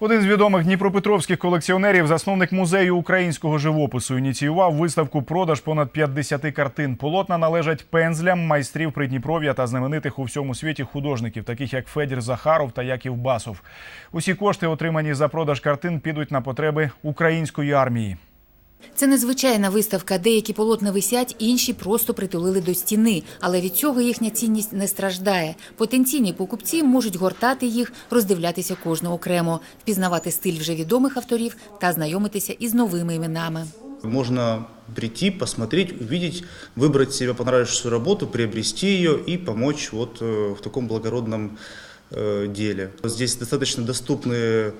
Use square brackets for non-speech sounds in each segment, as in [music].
Один з відомих дніпропетровських колекціонерів, засновник музею українського живопису, ініціював виставку продаж понад 50 картин. Полотна належать пензлям майстрів Придніпров'я та знаменитих у всьому світі художників, таких як Федір Захаров та Яків Басов. Усі кошти, отримані за продаж картин, підуть на потреби української армії. Це незвичайна виставка. Деякі полотна висять, інші просто притулили до стіни. Але від цього їхня цінність не страждає. Потенційні покупці можуть гортати їх, роздивлятися кожну окремо, впізнавати стиль вже відомих авторів та знайомитися із новими іменами. Можно прийти, посмотреть, увидеть, выбрать себе понравившуюся работу, приобрести ее и помочь вот э, в таком благородном э, деле. Здесь достаточно доступные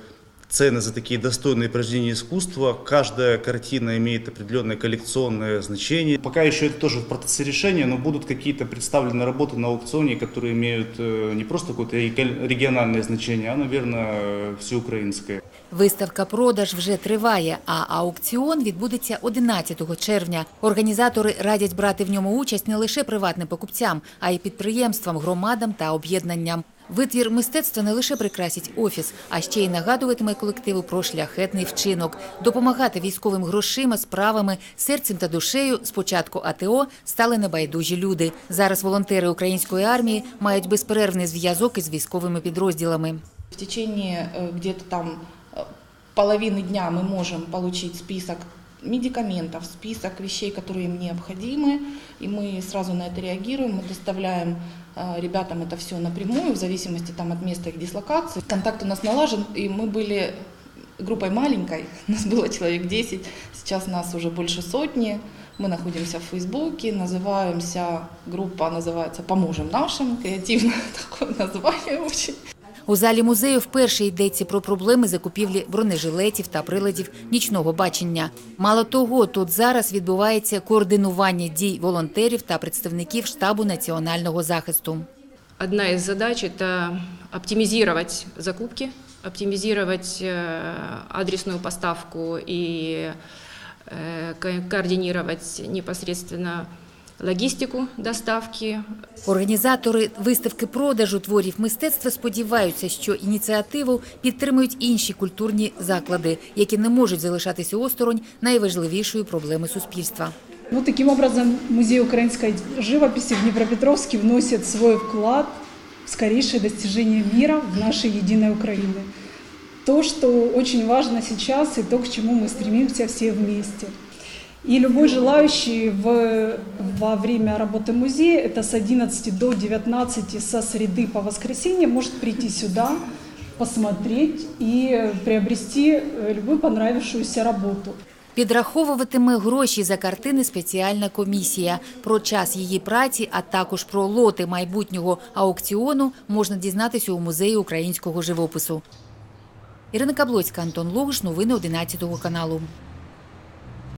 цены за такие достойные произведения искусства. Каждая картина имеет определенное коллекционное значение. Пока еще это тоже в процессе решения, но будут какие-то представлены работы на аукционе, которые имеют э, не просто какое-то реги- региональное значение, а, наверное, всеукраинское. Виставка продаж вже триває, а аукціон відбудеться 11 червня. Організатори радять брати в ньому участь не лише приватним покупцям, а й підприємствам, громадам та об'єднанням. Витвір мистецтва не лише прикрасить офіс, а ще й нагадуватиме колективу про шляхетний вчинок. Допомагати військовим грошима, справами, серцем та душею з початку АТО стали небайдужі люди. Зараз волонтери української армії мають безперервний зв'язок із військовими підрозділами. В течение э, где-то там половины дня мы можем получить список медикаментов, список вещей, которые им необходимы, и мы сразу на это реагируем, мы доставляем э, ребятам это все напрямую, в зависимости там, от места их дислокации. Контакт у нас налажен, и мы были группой маленькой, [laughs] нас было человек 10, сейчас нас уже больше сотни. Мы находимся в Фейсбуке, называемся, группа называется «Поможем нашим», креативное [laughs] такое название очень. У залі музею вперше йдеться про проблеми закупівлі бронежилетів та приладів нічного бачення. Мало того, тут зараз відбувається координування дій волонтерів та представників штабу національного захисту. Одна из задач – это оптимизировать закупки, оптимизировать э, адресную поставку и э, ко- координировать непосредственно логистику доставки. Організатори виставки продажу творів мистецтва сподіваються, що ініціативу підтримують інші культурні заклади, які не можуть залишатися осторонь найважливішої проблеми суспільства. Ну, таким образом, Музей украинской живописи в Днепропетровске вносит свой вклад в скорейшее достижение мира в нашей единой Украины. То, что очень важно сейчас и то, к чему мы стремимся все вместе. И любой желающий в, во время работы музея, это с 11 до 19 со среды по воскресенье, может прийти сюда, посмотреть и приобрести э, любую понравившуюся работу. Підраховуватиме гроші за картини спеціальна комісія. Про час її праці, а також про лоти майбутнього аукціону можна дізнатися у музеї українського живопису. Ірина Каблоцька, Антон Логуш, новини 11 каналу.